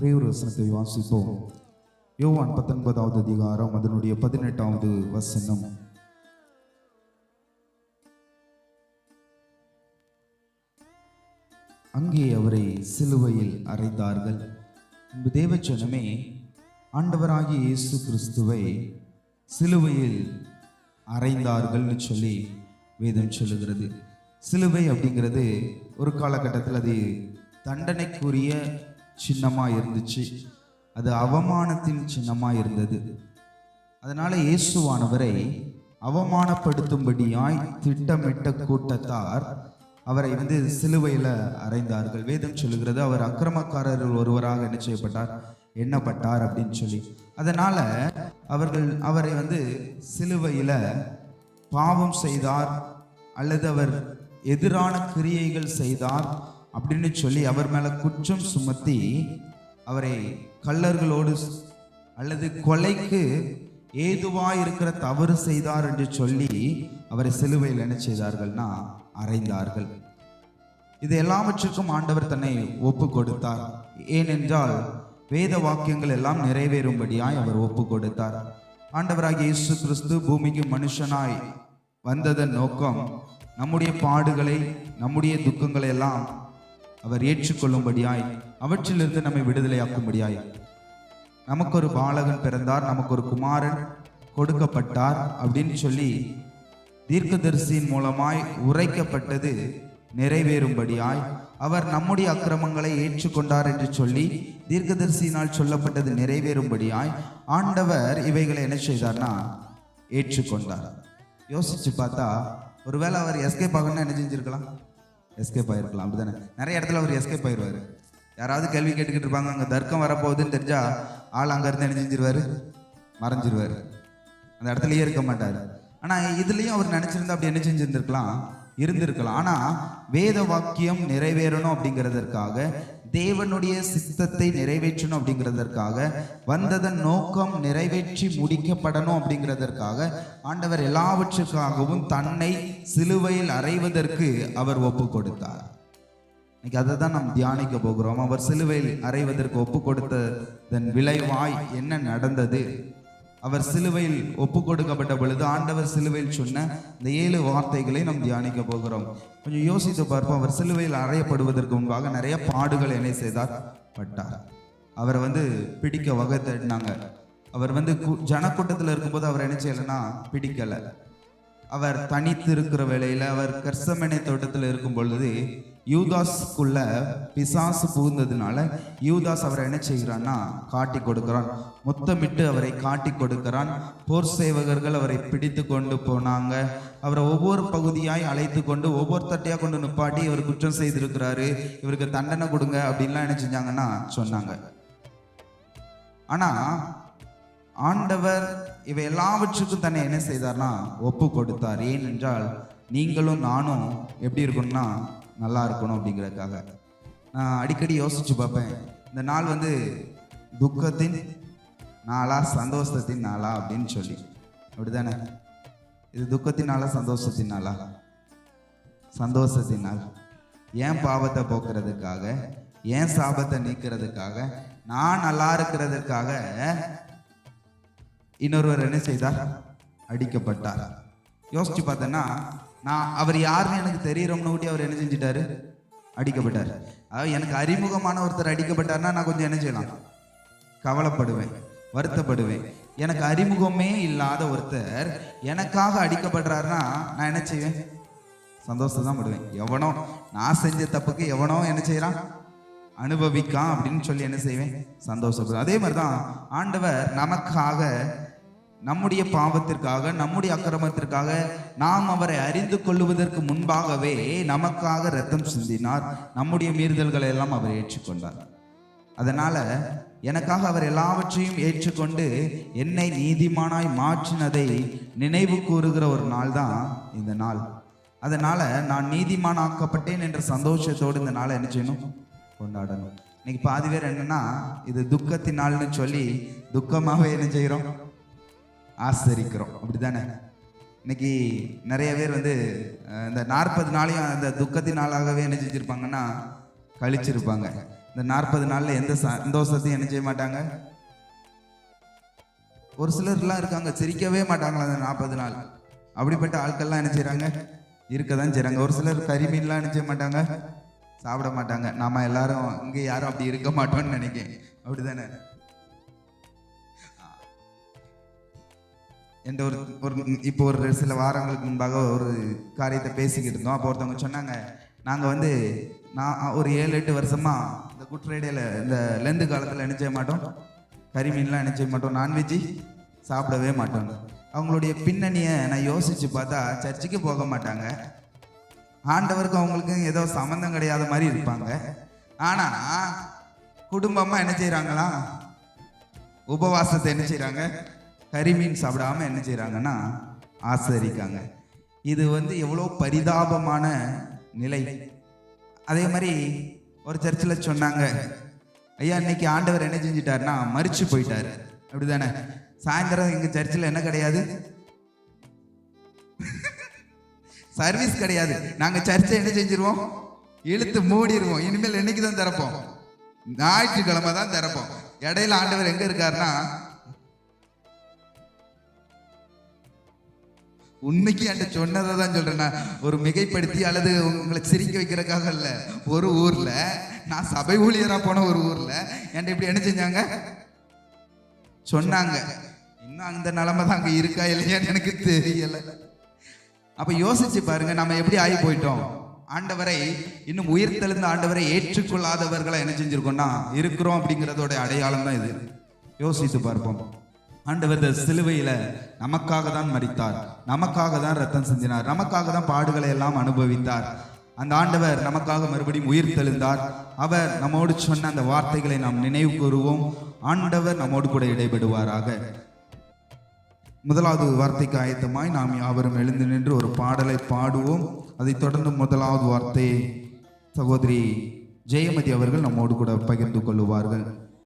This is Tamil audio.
ஒரே ஒரு வசனத்தை வாசிப்போம். யோவான் பத்தொன்பதாவது அதிகாரம் அதனுடைய பதினெட்டாவது வசனம். அங்கே அவரை சிலுவையில் அறைந்தார்கள். அன்பு தேவச்சனமே ஆண்டவராகிய இயேசு கிறிஸ்துவை சிலுவையில் அறைந்தார்கள்னு சொல்லி வேதம் சொல்லுகிறது. சிலுவை அப்படிங்கிறது ஒரு காலகட்டத்தில் அது தண்டனைக்குரிய சின்னமாக இருந்துச்சு. அது அவமானத்தின் சின்னமாக இருந்தது. அதனால் இயேசுவானவரை அவமானப்படுத்தும்படியாய் திட்டமிட்ட கூட்டத்தார் அவரை வந்து சிலுவையில் அறைந்தார்கள். வேதம் சொல்லுகிறது அவர் அக்கிரமக்காரர்கள் ஒருவராக என்ன செய்யப்பட்டார்? எண்ணப்பட்டார் அப்படின்னு சொல்லி. அதனால் அவர்கள் அவரை வந்து சிலுவையில் பாவம் செய்தார் அல்லது அவர் எதிரான கிரியைகள் செய்தார் அப்படின்னு சொல்லி அவர் மேலே குற்றம் சுமத்தி அவரை கள்ளர்களோடு அல்லது கொலைக்கு ஏதுவாக இருக்கிற தவறு செய்தார் என்று சொல்லி அவரை சிலுவையில் என்ன செய்தார்கள்னா அறைந்தார்கள். இது எல்லாவற்றுக்கும் ஆண்டவர் தன்னை ஒப்பு கொடுத்தார் ஏனென்றால் வேத வாக்கியங்கள் எல்லாம் நிறைவேறும்படியாய் அவர் ஒப்பு கொடுத்தார் ஆண்டவராகிய இயேசு கிறிஸ்து பூமிக்கு மனுஷனாய் வந்ததன் நோக்கம் நம்முடைய பாடுகளை நம்முடைய துக்கங்களை எல்லாம் அவர் ஏற்றுக்கொள்ளும்படியாய் அவற்றிலிருந்து நம்மை விடுதலையாக்கும்படியாய். நமக்கு ஒரு பாலகன் பிறந்தார் நமக்கு ஒரு குமாரன் கொடுக்கப்பட்டார் அப்படின்னு சொல்லி தீர்க்கதரிசியின் மூலமாய் உரைக்கப்பட்டது நிறைவேறும்படியாய் அவர் நம்முடைய அக்கிரமங்களை ஏற்றுக்கொண்டார் என்று சொல்லி தீர்க்கதரிசியினால் சொல்லப்பட்டது நிறைவேறும்படியாய் ஆண்டவர் இவைகளை என்ன செய்தார்னா ஏற்றுக்கொண்டார். யோசிச்சு பார்த்தா ஒருவேளை அவர் எஸ்கேப் ஆகணும்னா என்ன செஞ்சிருக்கலாம்? எஸ்கேப் ஆகிருக்கலாம் அப்படிதானே? நிறைய இடத்துல அவர் எஸ்கேப் ஆயிடுவார் யாராவது கேள்வி கேட்டுக்கிட்டு இருப்பாங்க அங்கே தர்க்கம் வரப்போகுதுன்னு தெரிஞ்சா ஆள் அங்கேருந்து என்ன மறைஞ்சிருவார். அந்த இடத்துலயே இருக்க மாட்டார். ஆனால் இதுலேயும் அவர் நினச்சிருந்தா அப்படி என்ன செஞ்சுருந்துருக்கலாம்? இருந்திருக்கலாம். ஆனால் வேத வாக்கியம் நிறைவேறணும் அப்படிங்கிறதற்காக தேவனுடைய சித்தத்தை நிறைவேற்றணும் அப்படிங்கிறதற்காக வந்ததன் நோக்கம் நிறைவேற்றி முடிக்கப்படணும் அப்படிங்கிறதற்காக ஆண்டவர் எல்லாவற்றுக்காகவும் தன்னை சிலுவையில் அறைவதற்கு அவர் ஒப்பு கொடுத்தார். இன்னைக்கு அதை தான் நாம் தியானிக்க போகிறோம். அவர் சிலுவையில் அறைவதற்கு ஒப்பு கொடுத்ததன் விளைவாய் என்ன நடந்தது? அவர் சிலுவையில் ஒப்பு கொடுக்கப்பட்ட பொழுது ஆண்டவர் சிலுவையில் சொன்ன இந்த ஏழு வார்த்தைகளை நாம் தியானிக்க போகிறோம். கொஞ்சம் யோசித்து பார்ப்போம். அவர் சிலுவையில் அறையப்படுவதற்கு முன்பாக நிறைய பாடுகள் என்ன செய்தார் பட்டார் அவரை வந்து பிடிக்க வகை தேடினாங்க. அவர் வந்து ஜனக்கூட்டத்தில் இருக்கும்போது அவர் என்ன செய்யலைன்னா பிடிக்கலை. அவர் தனித்து இருக்கிற வேலையில் அவர் கர்சமனை தோட்டத்தில் இருக்கும் பொழுது யூதாஸ்க்குள்ள பிசாசு புகுந்ததுனால யூதாஸ் அவரை என்ன செய்கிறான்னா காட்டி கொடுக்கிறான். மொத்தமிட்டு அவரை காட்டி கொடுக்கிறான். போர் சேவகர்கள் அவரை பிடித்து கொண்டு போனாங்க. அவரை ஒவ்வொரு பகுதியாய் அழைத்து கொண்டு ஒவ்வொரு தட்டையாக கொண்டு நிப்பாட்டி இவர் குற்றம் செய்திருக்கிறாரு. இவருக்கு தண்டனை கொடுங்க அப்படின்லாம் என்ன செஞ்சாங்கன்னா சொன்னாங்க. ஆனால் ஆண்டவர் இவை எல்லாவற்றுக்கும் தன்னை என்ன செய்தார்னா ஒப்பு கொடுத்தார். ஏனென்றால் நீங்களும் நானும் எப்படி இருக்கணும்னா நல்லா இருக்கணும் அப்படிங்கிறதுக்காக. நான் அடிக்கடி யோசிச்சு பார்ப்பேன். இந்த நாள் வந்து துக்கத்தின் நாளா சந்தோஷத்தின் நாளா அப்படின்னு சொல்லி. அப்படிதானே இது துக்கத்தின் நாளா சந்தோஷத்தின் நாளா? சந்தோஷத்தின் நாள். ஏன் பாவத்தை போக்குறதுக்காக? ஏன் சாபத்தை நீக்கிறதுக்காக? நான் நல்லா இருக்கிறதுக்காக இன்னொருவர் என்ன செய்தார்? அடிக்கப்பட்டார். யோசிச்சு பார்த்தேன்னா நான் அவர் யாருன்னு எனக்கு தெரியறோம்னு ஊட்டி அவர் என்ன செஞ்சிட்டாரு? அடிக்கப்பட்டார். அதாவது எனக்கு அறிமுகமான ஒருத்தர் அடிக்கப்பட்டார்னா நான் கொஞ்சம் என்ன செய்யலாம்? கவலைப்படுவேன் வருத்தப்படுவேன். எனக்கு அறிமுகமே இல்லாத ஒருத்தர் எனக்காக அடிக்கப்படுறாருன்னா நான் என்ன செய்வேன்? சந்தோஷத்தை தான் படுவேன். எவனோ நான் செஞ்ச தப்புக்கு எவனோ என்ன செய்யறான் அனுபவிக்கான் அப்படின்னு சொல்லி என்ன செய்வேன்? சந்தோஷப்படுவேன். அதே மாதிரி தான் ஆண்டவர் நமக்காக நம்முடைய பாவத்திற்காக நம்முடைய அக்கிரமத்திற்காக நாம் அவரை அறிந்து கொள்ளுவதற்கு முன்பாகவே நமக்காக ரத்தம் சிந்தினார். நம்முடைய மீறுதல்களை எல்லாம் அவர் ஏற்றுக்கொண்டார். அதனால எனக்காக அவர் எல்லாவற்றையும் ஏற்றுக்கொண்டு என்னை நீதிமானாய் மாற்றினதை நினைவு கூறுகிற ஒரு நாள் தான் இந்த நாள். அதனால நான் நீதிமானாக்கப்பட்டேன் என்ற சந்தோஷத்தோடு இந்த நாளை என்ன செய்யணும்? கொண்டாடணும். இன்னைக்கு பாதி பேர் என்னன்னா இது துக்கத்தின் நாள்னு சொல்லி துக்கமாகவே என்ன செய்கிறோம் ஆசரிக்கிறோம். அப்படிதானே? இன்னைக்கு நிறைய பேர் வந்து இந்த நாற்பது நாளையும் அந்த துக்கத்தின் நாளாகவே என்ன கழிச்சிருப்பாங்க. இந்த நாற்பது நாளில் எந்த சந்தோஷத்தையும் என்ன செய்ய மாட்டாங்க? ஒரு சிலர்லாம் இருக்காங்க சிரிக்கவே மாட்டாங்களா அந்த நாற்பது நாள்? அப்படிப்பட்ட ஆட்கள்லாம் என்ன செய்கிறாங்க இருக்க தான் செய்கிறாங்க ஒரு சிலர் கறிமீன்லாம் என்ன செய்ய மாட்டாங்க? சாப்பிட மாட்டாங்க. நாம எல்லாரும் இங்கே யாரும் அப்படி இருக்க மாட்டோம்னு நினைக்கிறேன் அப்படிதானே? என்ற ஒரு ஒரு இப்போ ஒரு சில வாரங்களுக்கு முன்பாக ஒரு காரியத்தை பேசிக்கிட்டு இருந்தோம். அப்போ ஒருத்தவங்க சொன்னாங்க நாங்கள் வந்து நான் ஒரு ஏழு எட்டு வருஷமா இந்த குட் ஃப்ரைடேல இந்த லெந்து காலத்தில் என்ன செய்ய மாட்டோம். கறி மீன்லாம் என்ன செய்ய மாட்டோம். நான்வெஜ்ஜு சாப்பிடவே மாட்டோம். அவங்களுடைய பின்னணியை நான் யோசிச்சு பார்த்தா சர்ச்சுக்கு போக மாட்டாங்க. ஆண்டவருக்கு அவங்களுக்கும் ஏதோ சம்மந்தம் கிடையாத மாதிரி இருப்பாங்க. ஆனால் குடும்பமாக என்ன செய்கிறாங்களா உபவாசத்தை என்ன செய்கிறாங்க கறிமீன் சாப்பிடாம என்ன செய்கிறாங்கன்னா ஆசரிக்காங்க இது வந்து எவ்வளோ பரிதாபமான நிலை. அதே மாதிரி ஒரு சர்ச்சில் சொன்னாங்க ஐயா இன்னைக்கு ஆண்டவர் என்ன செஞ்சிட்டாருன்னா மறிச்சு போயிட்டார். அப்படிதானே? சாயந்தரம் எங்கள் சர்ச்சில் என்ன கிடையாது? சர்வீஸ் கிடையாது. நாங்கள் சர்ச்சை என்ன செஞ்சிருவோம்? இழுத்து மூடிடுவோம் இனிமேல் என்னைக்கு தான் திறப்போம்? ஞாயிற்றுக்கிழமை தான் திறப்போம். இடையில ஆண்டவர் எங்கே இருக்காருன்னா உண்மைக்கு என்கிட்ட சொன்னதை தான் சொல்றேன் நான் ஒரு மிகைப்படுத்தி அல்லது உங்களை சிரிக்க வைக்கிறதுக்காக இல்லை ஒரு ஊரில் நான் சபை ஊழியராக போன ஒரு ஊரில் என்கிட்ட இப்படி என்ன செஞ்சாங்க? சொன்னாங்க. இன்னும் அந்த நிலமை தான் அங்கே இருக்கா இல்லையான்னு எனக்கு தெரியலை. அப்போ யோசிச்சு பாருங்க நம்ம எப்படி ஆகி போயிட்டோம்? ஆண்டவரை இன்னும் உயிர்த்தெழுந்த ஆண்டவரை ஏற்றுக்கொள்ளாதவர்களை என்ன செஞ்சிருக்கோம்னா இருக்கிறோம் அப்படிங்கிறதோட அடையாளம் தான் இது. யோசித்து பார்ப்போம். ஆண்டவர் இந்த சிலுவையில் நமக்காக தான் மறித்தார் நமக்காக தான் ரத்தம் சிந்தினார். நமக்காக தான் பாடுகளை எல்லாம் அனுபவித்தார். அந்த ஆண்டவர் நமக்காக மறுபடியும் உயிர் தெழுந்தார். அவர் நம்மோடு சொன்ன அந்த வார்த்தைகளை நாம் நினைவு கூறுவோம். ஆண்டவர் நம்மோடு கூட இடைபெடுவாராக முதலாவது வார்த்தைக்கு ஆயத்தமாய் நாம் யாவரும் எழுந்து நின்று ஒரு பாடலை பாடுவோம். அதைத் தொடர்ந்து முதலாவது வார்த்தையை சகோதரி ஜெயமதி அவர்கள் நம்மோடு கூட பகிர்ந்து கொள்ளுவார்கள்.